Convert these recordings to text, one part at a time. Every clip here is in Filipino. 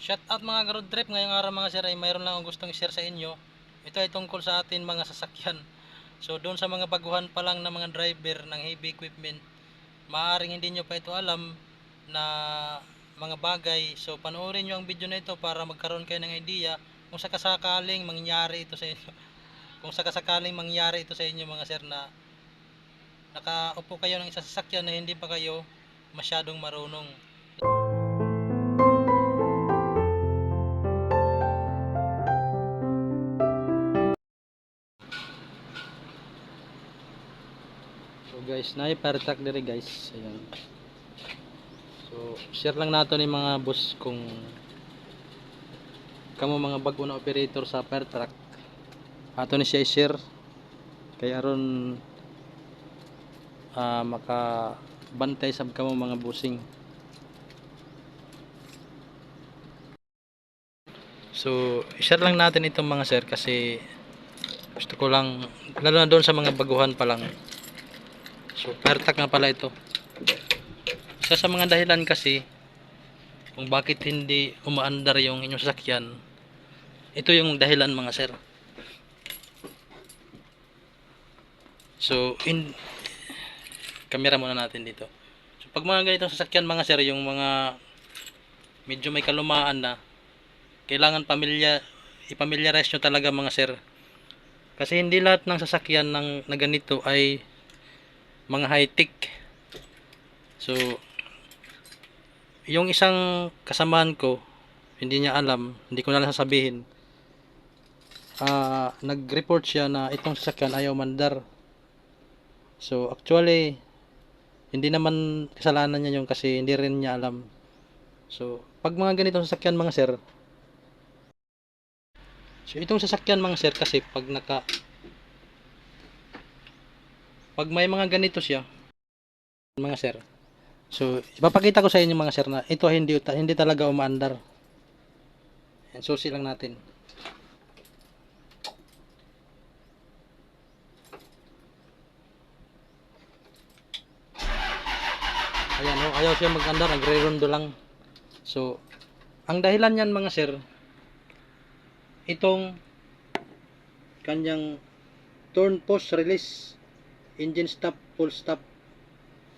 Shout out mga road trip ngayong araw mga sir ay mayroon lang akong gustong i-share sa inyo. Ito ay tungkol sa atin mga sasakyan. So doon sa mga baguhan pa lang na mga driver ng heavy equipment, maaaring hindi nyo pa ito alam na mga bagay. So panoorin nyo ang video na ito para magkaroon kayo ng idea kung sakasakaling mangyari ito sa inyo. Kung sakasakaling mangyari ito sa inyo mga sir na nakaupo kayo ng isang sasakyan na hindi pa kayo masyadong marunong. Guys, na para track diri guys. Ayan. So share lang nato ni mga boss kung kamo mga bago na operator sa fire truck. Ato ni siya i-share kay aron ah maka bantay sab kamo mga busing. So, i-share lang natin itong mga sir kasi gusto ko lang lalo na doon sa mga baguhan pa lang. So, pertak nga pala ito. Isa sa mga dahilan kasi kung bakit hindi umaandar yung inyong sasakyan, ito yung dahilan mga sir. So, in camera muna natin dito. So, pag mga ganitong sasakyan mga sir, yung mga medyo may kalumaan na, kailangan pamilya, ipamilyarize nyo talaga mga sir. Kasi hindi lahat ng sasakyan ng, na ganito ay mga high-tech. So, yung isang kasamaan ko, hindi niya alam, hindi ko na lang sasabihin. Ah, nag-report siya na itong sasakyan ayaw mandar. So, actually, hindi naman kasalanan niya yung kasi hindi rin niya alam. So, pag mga ganitong sasakyan mga sir, So itong sasakyan mga sir kasi pag naka pag may mga ganito siya mga sir. So ipapakita ko sa inyo mga sir na ito hindi hindi talaga umaandar. Yan susi lang natin. Ayan oh, ayaw siya mag-andar, nagre-rondo lang. So ang dahilan niyan mga sir, itong kanyang turn post release engine stop full stop.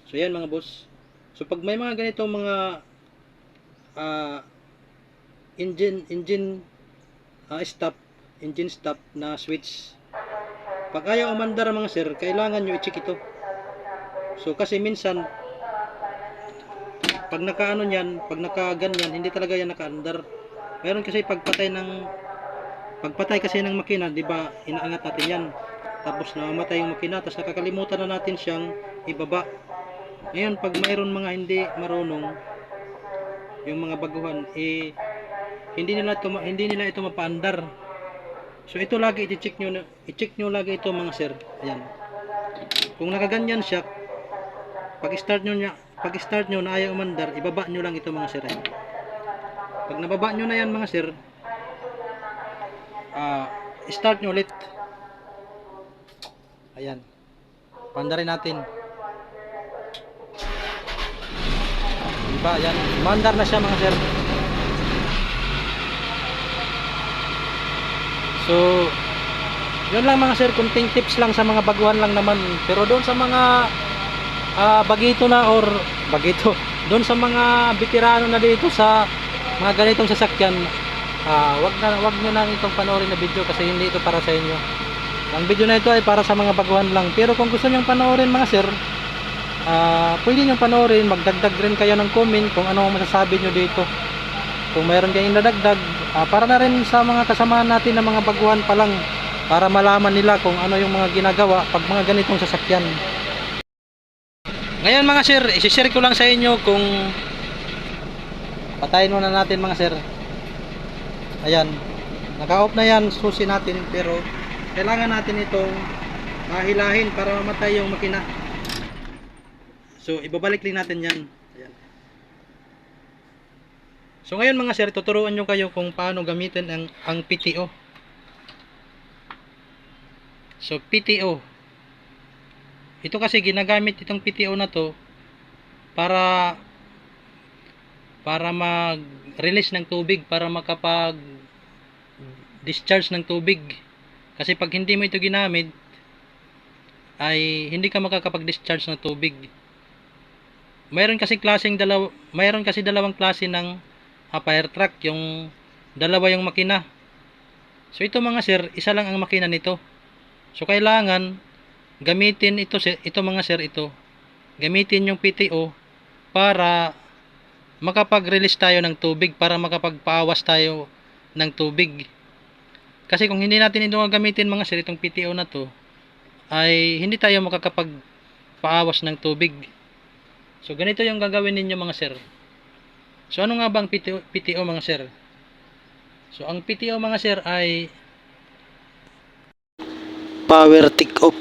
So yan mga boss. So pag may mga ganitong mga ah, engine engine ah, stop engine stop na switch pag ayaw umandar mga sir kailangan nyo i-check ito. So kasi minsan pag nakaano yan pag nakaganyan hindi talaga yan nakaandar. Meron kasi pagpatay ng pagpatay kasi ng makina, di ba, inaangat natin yan. Tapos namamatay yung makina, tapos nakakalimutan na natin siyang ibaba. Ngayon, pag mayroon mga hindi marunong, yung mga baguhan, eh, hindi nila ito, hindi nila ito mapaandar. So, ito lagi, i-check nyo, i-check nyo lagi ito mga sir. Ayan. Kung nakaganyan siya, pag start nyo niya, pag start nyo na ayaw umandar, ibaba nyo lang ito mga sir. Ayan. Pag nababa nyo na yan mga sir, ah start nyo ulit ayan. Pandarin natin. Diba? Ayan. Mandar na siya mga sir. So yun lang mga sir. Kunting tips lang sa mga baguhan lang naman. Pero doon sa mga ah, bagito na or bagito. Doon sa mga veterano na dito sa mga ganitong sasakyan Ah, wag na wag niyo na itong panoorin na video kasi hindi ito para sa inyo. Ang video na ito ay para sa mga baguhan lang. Pero kung gusto niyo panoorin mga sir, ah, pwede niyo panoorin, magdagdag rin kayo ng comment kung ano ang masasabi niyo dito. Kung mayroon kayong nadagdag, ah, para na rin sa mga kasamahan natin na mga baguhan pa lang para malaman nila kung ano yung mga ginagawa pag mga ganitong sasakyan. Ngayon mga sir, i-share ko lang sa inyo kung patayin muna natin mga sir. Ayan. Naka-off na yan, susi natin pero kailangan natin itong mahilahin para mamatay yung makina. So, ibabalik din natin yan. Ayan. So, ngayon mga sir, tuturuan nyo kayo kung paano gamitin ang, ang PTO. So, PTO. Ito kasi ginagamit itong PTO na to para para mag-release ng tubig para makapag discharge ng tubig. Kasi pag hindi mo ito ginamit ay hindi ka makakapag-discharge ng tubig. Mayroon kasi klaseng dalaw mayroon kasi dalawang klase ng fire truck, yung dalawa yung makina. So ito mga sir, isa lang ang makina nito. So kailangan gamitin ito ito mga sir ito. Gamitin yung PTO para makapag-release tayo ng tubig para makapagpaawas tayo ng tubig. Kasi kung hindi natin ito gamitin mga sir itong PTO na to ay hindi tayo makakapagpaawas ng tubig. So ganito yung gagawin ninyo mga sir. So ano nga bang PTO, PTO mga sir? So ang PTO mga sir ay power tick off.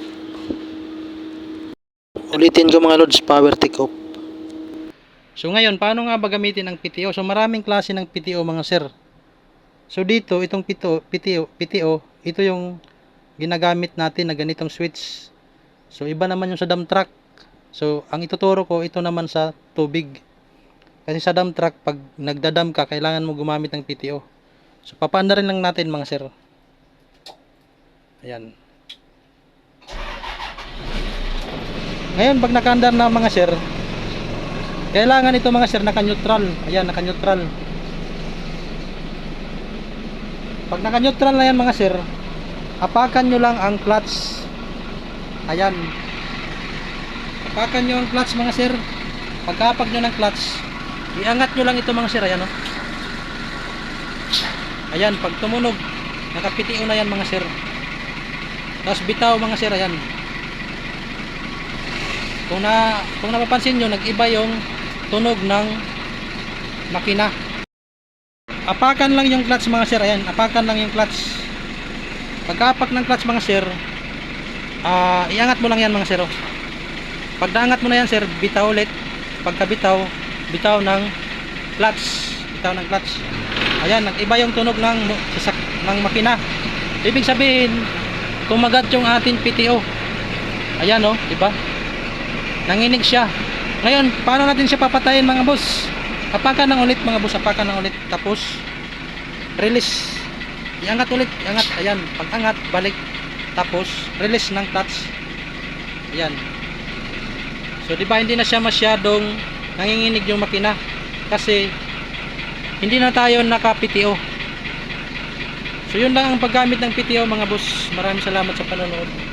Ulitin ko mga lods, power tick off. So ngayon, paano nga ba gamitin ang PTO? So maraming klase ng PTO mga sir. So dito, itong PTO, PTO, PTO, ito yung ginagamit natin na ganitong switch. So iba naman yung sa dump truck. So ang ituturo ko, ito naman sa tubig. Kasi sa dump truck, pag nagdadam ka, kailangan mo gumamit ng PTO. So papaanda rin lang natin mga sir. Ayan. Ngayon, pag nakaandar na mga sir, kailangan ito mga sir naka-neutral. Ayan, naka-neutral. Pag naka-neutral na yan mga sir, apakan nyo lang ang clutch. Ayan. Apakan nyo ang clutch mga sir. Pagkapag nyo ng clutch, iangat nyo lang ito mga sir. Ayan o. Ayan, pag tumunog, nakapitiyo na yan mga sir. Tapos bitaw mga sir, ayan. Kung na kung napapansin nyo, nag-iba yung tunog ng makina. Apakan lang yung clutch mga sir, ayan, apakan lang yung clutch. Pagkapak ng clutch mga sir, ah iangat mo lang yan mga sir. oh. Mo na yan sir, bitaw ulit. Pagkabitaw, bitaw ng clutch, bitaw ng clutch. Ayan, nag-iba yung tunog ng sasak ng makina. Ibig sabihin, kumagat yung ating PTO. Ayan oh, di ba? Nanginig siya. Ngayon, paano natin siya papatayin mga boss? Apakan ng ulit mga boss, apakan ng ulit. Tapos, release. Iangat ulit, iangat. Ayan, pag angat, balik. Tapos, release ng clutch. Ayan. So, di ba hindi na siya masyadong nanginginig yung makina? Kasi, hindi na tayo naka-PTO. So, yun lang ang paggamit ng PTO mga boss. Maraming salamat sa panonood.